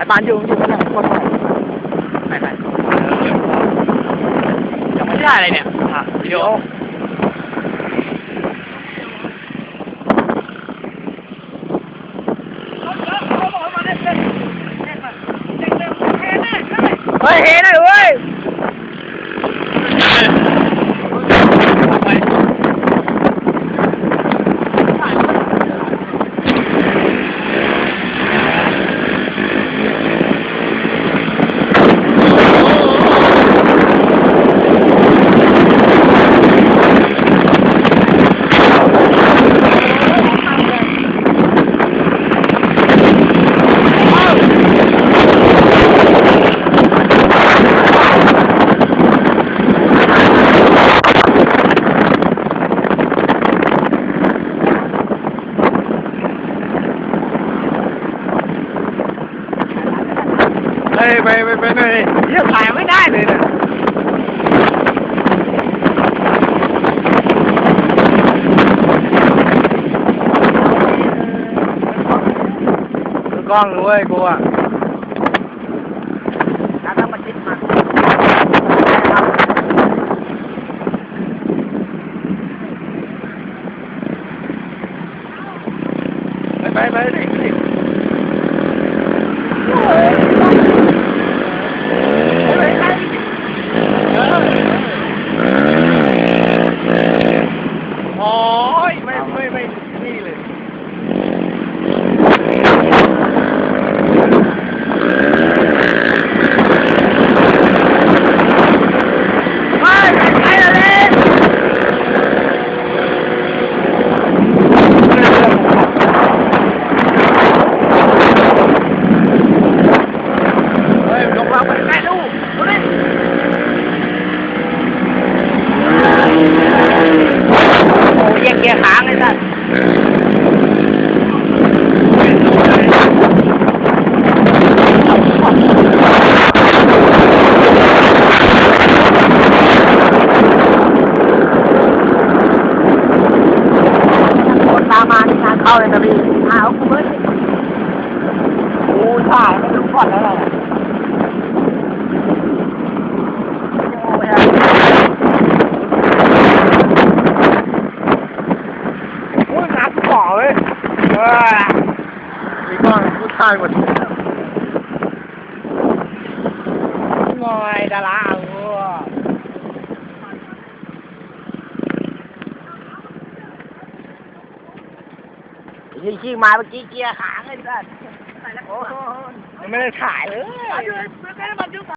ไอ้ปานอยู่อยู่กันไหนคนไหนไปไปยังไม่ได้อะไรเนี่ยอะวิดีโอเฮ้ยเห็นเลยเว้ย เฮ้ยไปไปไปไปเรื่องถ่ายไม่ได้เลยเนี่ยคือกล้องรู้เว้ยกูอะแล้วต้องมาคิดมันไปไปไปดิดิโอ้ยไม่ไม่ไม่นี่เลย เฮ้ยไปเลยเฮ้ยลงมาไปใกล้ลูกดูดิโอ้ยแยกแยกหางเลยสัสคนตามมาที่ทาง เข้าเลยนะพี่อ้าวกูเบิ้ลโอ้ยถ่ายไม่รู้ก่อนแล้วเหรอโอ้ยโอ้ยน้ำก่อเลยเออมีกล้องผู้ชายหมดงอยดาราเอา ยิงขี้มาเมื่อกี้เกียร์หางเลยสัสโอ้โหยังไม่ได้ถ่ายเลยไม่ได้มาจุ